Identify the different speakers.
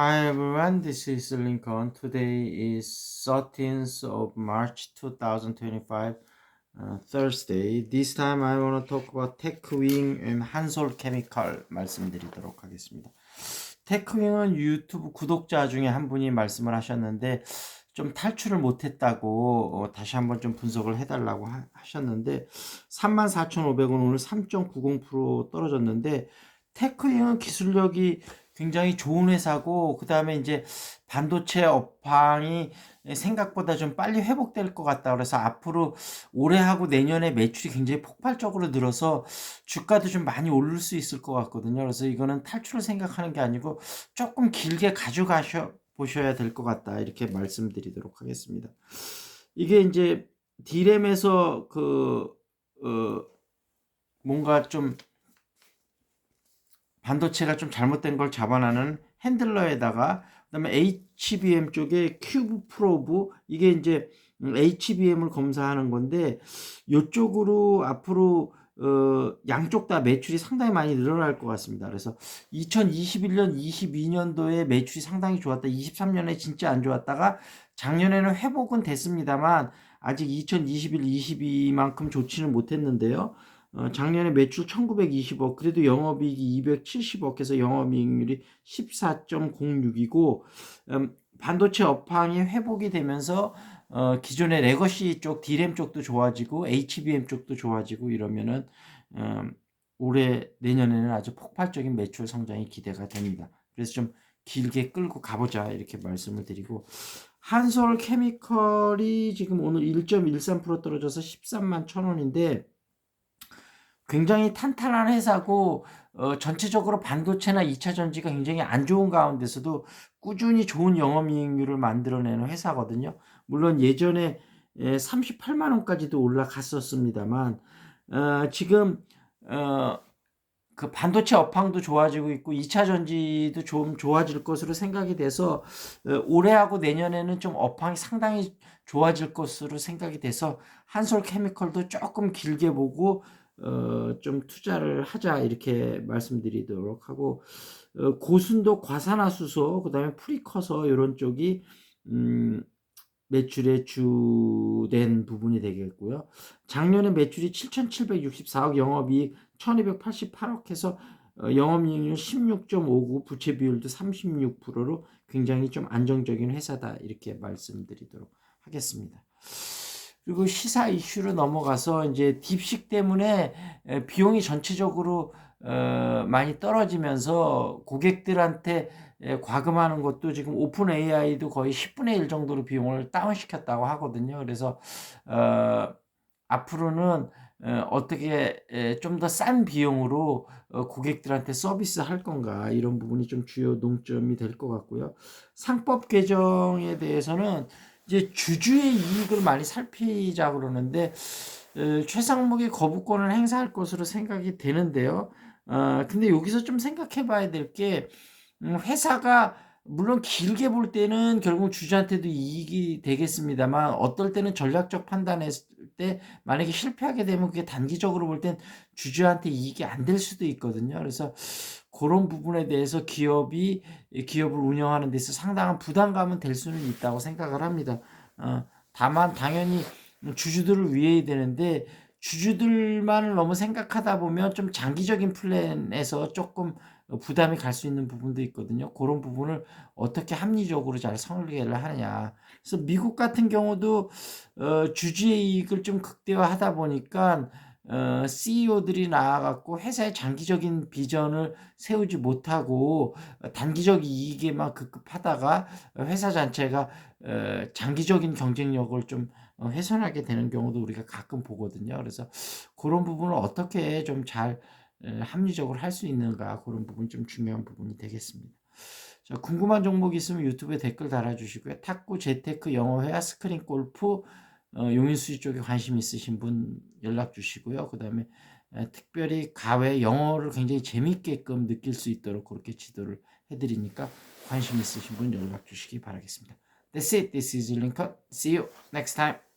Speaker 1: Hi everyone, this is Lincoln. Today is 13th of March 2025, uh, Thursday. This time I want to talk about TechWing and 한솔 케미컬 말씀드리도록 하겠습니다. 테크윙은 유튜브 구독자 중에 한 분이 말씀을 하셨는데 좀 탈출을 못했다고 어, 다시 한번 좀 분석을 해달라고 하, 하셨는데 34,500원 오늘 3.90% 떨어졌는데 테크윙은 기술력이 굉장히 좋은 회사고 그 다음에 이제 반도체 업황이 생각보다 좀 빨리 회복될 것 같다. 그래서 앞으로 올해하고 내년에 매출이 굉장히 폭발적으로 늘어서 주가도 좀 많이 오를 수 있을 것 같거든요. 그래서 이거는 탈출을 생각하는 게 아니고 조금 길게 가져가셔 보셔야 될 것 같다. 이렇게 말씀드리도록 하겠습니다. 이게 이제 디램에서 그 어, 뭔가 좀 반도체가 좀 잘못된 걸 잡아내는 핸들러에다가 그다음에 HBM 쪽에 큐브 프로브 이게 이제 HBM을 검사하는 건데 이쪽으로 앞으로 어, 양쪽 다 매출이 상당히 많이 늘어날 것 같습니다. 그래서 2021년, 22년도에 매출이 상당히 좋았다. 23년에 진짜 안 좋았다가 작년에는 회복은 됐습니다만 아직 2021, 22만큼 좋지는 못했는데요. 어, 작년에 매출 1920억, 그래도 영업이익이 270억 해서 영업이익률이 14.06이고, 음, 반도체 업황이 회복이 되면서 어, 기존의 레거시 쪽, D램 쪽도 좋아지고 HBM 쪽도 좋아지고 이러면은 음, 올해 내년에는 아주 폭발적인 매출 성장이 기대가 됩니다. 그래서 좀 길게 끌고 가보자 이렇게 말씀을 드리고 한솔 케미컬이 지금 오늘 1.13% 떨어져서 13만 천 원인데 굉장히 탄탄한 회사고 어, 전체적으로 반도체나 2차 전지가 굉장히 안 좋은 가운데서도 꾸준히 좋은 영업이익률을 만들어내는 회사거든요. 물론 예전에 38만 원까지도 올라갔었습니다만 어, 지금 어, 그 반도체 업황도 좋아지고 있고 2차 전지도 좀 좋아질 것으로 생각이 돼서 어, 올해하고 내년에는 좀 업황이 상당히 좋아질 것으로 생각이 돼서 한솔 케미컬도 조금 길게 보고 어, 좀 투자를 하자 이렇게 말씀드리도록 하고 어, 고순도 과산화수소 그다음에 프리커서 이런 쪽이 음, 매출의 주된 부분이 되겠고요. 작년에 매출이 7,764억, 영업이익 1,288억 해서 어, 영업이익률 16.59, 부채 비율도 36%로 굉장히 좀 안정적인 회사다 이렇게 말씀드리도록 하겠습니다. 그리고 시사 이슈로 넘어가서 이제 딥식 때문에 비용이 전체적으로 어, 많이 떨어지면서 고객들한테 과금하는 것도 지금 오픈 AI도 거의 10분의 1 정도로 비용을 다운시켰다고 하거든요. 그래서 어, 앞으로는 어, 떻게 좀 더 싼 비용으로 어, 고객들한테 서비스 할 건가 이런 부분이 좀 주요 농점이 될 것 같고요. 상법 개정에 대해서는 이제 주주의 이익을 많이 살피자 그러는데 어, 최상목이 거부권을 행사할 것으로 생각이 되는데요. 어, 근데 여기서 좀 생각해 봐야 될게 음, 회사가 물론 길게 볼 때는 결국 주주한테도 이익이 되겠습니다만 어떨 때는 전략적 판단했을 때 만약에 실패하게 되면 그게 단기적으로 볼 땐 주주한테 이익이 안 될 수도 있거든요. 그래서 그런 부분에 대해서 기업이 기업을 운영하는 데서 상당한 부담감은 될 수는 있다고 생각을 합니다. 어, 다만 당연히 주주들을 위해야 되는데 주주들만을 너무 생각하다 보면 좀 장기적인 플랜에서 조금 부담이 갈 수 있는 부분도 있거든요. 그런 부분을 어떻게 합리적으로 잘 설계를 하느냐. 그래서 미국 같은 경우도 어, 주주의 이익을 좀 극대화하다 보니까 어, CEO들이 나와갖고 회사의 장기적인 비전을 세우지 못하고 단기적 이익에만 급급하다가 회사 자체가 어, 장기적인 경쟁력을 좀 어, 훼손하게 되는 경우도 우리가 가끔 보거든요. 그래서 그런 부분을 어떻게 좀잘 합리적으로 할 수 있는가 그런 부분이 좀 중요한 부분이 되겠습니다. 자, 궁금한 종목 있으면 유튜브에 댓글 달아주시고요. 탁구, 재테크, 영어회화, 스크린 골프, 어, 용인수지 쪽에 관심 있으신 분 연락 주시고요. 그 다음에 특별히 가외 영어를 굉장히 재밌게끔 느낄 수 있도록 그렇게 지도를 해드리니까 관심 있으신 분 연락 주시기 바라겠습니다. That's it. This is Lincoln. See you next time.